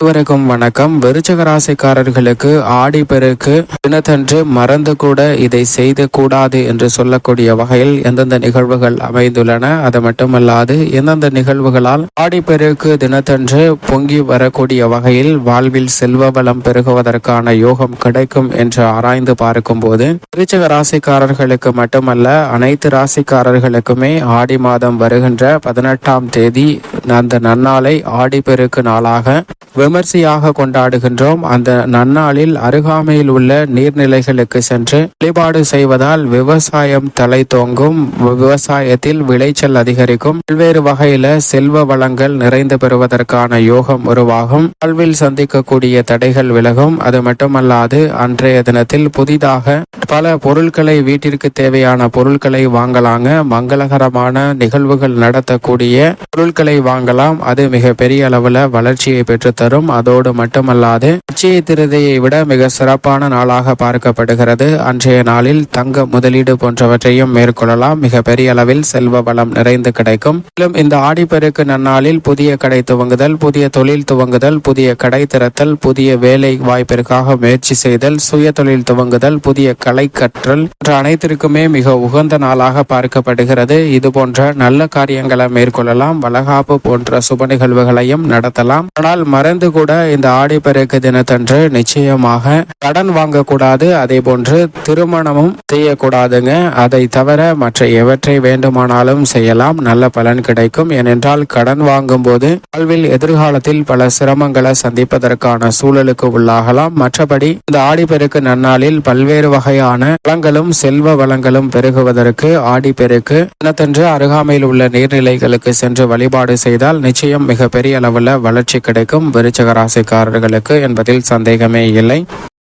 அனைவருக்கும் வணக்கம். விருச்சக ராசிக்காரர்களுக்கு ஆடி பெருக்கு தினத்தன்று மறந்து கூட இதை செய்து கூடாது என்று சொல்லக்கூடிய வகையில் எந்தெந்த நிகழ்வுகள் அமைந்துள்ளன அது மட்டுமல்லாது எந்தெந்த நிகழ்வுகளால் ஆடி பெருக்கு தினத்தன்று பொங்கி வரக்கூடிய வகையில் வாழ்வில் செல்வ வளம் பெருகுவதற்கான யோகம் கிடைக்கும் என்று ஆராய்ந்து பார்க்கும்போது விருச்சக ராசிக்காரர்களுக்கு மட்டுமல்ல அனைத்து ராசிக்காரர்களுக்குமே ஆடி மாதம் வருகின்ற பதினெட்டாம் தேதி அந்த நன்னாளை ஆடி பெருக்கு நாளாக விமர்சையாக கொண்டாடுகின்றோம். அந்த நன்னாளில் அருகாமையில் உள்ள நீர்நிலைகளுக்கு சென்று வழிபாடு செய்வதால் விவசாயம் தலை தோங்கும். விவசாயத்தில் விளைச்சல் அதிகரிக்கும். பல்வேறு வகையில செல்வ வளங்கள் நிறைந்து பெறுவதற்கான யோகம் உருவாகும். வாழ்வில் சந்திக்கக்கூடிய தடைகள் விலகும். அது மட்டுமல்லாது அன்றைய தினத்தில் புதிதாக பல பொருட்களை வீட்டிற்கு தேவையான பொருட்களை வாங்கலாங்க. மங்களகரமான நிகழ்வுகள் நடத்தக்கூடிய பொருட்களை வாங்கலாம். அது மிக பெரிய அளவுல வளர்ச்சியை பெற்றுத்தரும். தரும். அதோடு மட்டுமல்லாது அச்சய திருதையை விட மிக சிறப்பான நாளாக பார்க்கப்படுகிறது. அன்றைய நாளில் தங்க முதலீடு போன்றவற்றையும் மேற்கொள்ளலாம். மிக பெரிய அளவில் செல்வ வளம் நிறைந்து கிடைக்கும். மேலும் இந்த ஆடிப்பெருக்கு நன்னாளில் புதிய கடை துவங்குதல் புதிய தொழில் துவங்குதல் புதிய கடை திறத்தல் புதிய வேலை வாய்ப்பிற்காக முயற்சி செய்தல் சுய தொழில் துவங்குதல் புதிய கலை கற்றல் போன்ற அனைத்திற்குமே மிக உகந்த நாளாக பார்க்கப்படுகிறது. இது போன்ற நல்ல காரியங்களை மேற்கொள்ளலாம். வளகாப்பு போன்ற சுப நிகழ்வுகளையும் நடத்தலாம். ஆனால் மறந்து கூட இந்த ஆடிப்பெருக்கு தினத்தன்று நிச்சயமாக கடன் வாங்கக்கூடாது. அதே போன்று திருமணமும் செய்யக்கூடாதுங்க. அதை தவிர மற்ற எவற்றை வேண்டுமானாலும் செய்யலாம். நல்ல பலன் கிடைக்கும். ஏனென்றால் கடன் வாங்கும்போது வாழ்வில் எதிர்காலத்தில் பல சிரமங்களை சந்திப்பதற்கான சூழலுக்கு உள்ளாகலாம். மற்றபடி இந்த ஆடிப்பெருக்கு நன்னாளில் பல்வேறு வகையான வளங்களும் செல்வ வளங்களும் பெருகுவதற்கு ஆடிப்பெருக்கு தினத்தன்று அருகாமையில் உள்ள நீர்நிலைகளுக்கு சென்று வழிபாடு செய்தால் நிச்சயம் மிக பெரிய அளவில் வளர்ச்சி கிடைக்கும். விருச்சக ராசிக்காரர்களுக்கு என்பதில் சந்தேகமே இல்லை.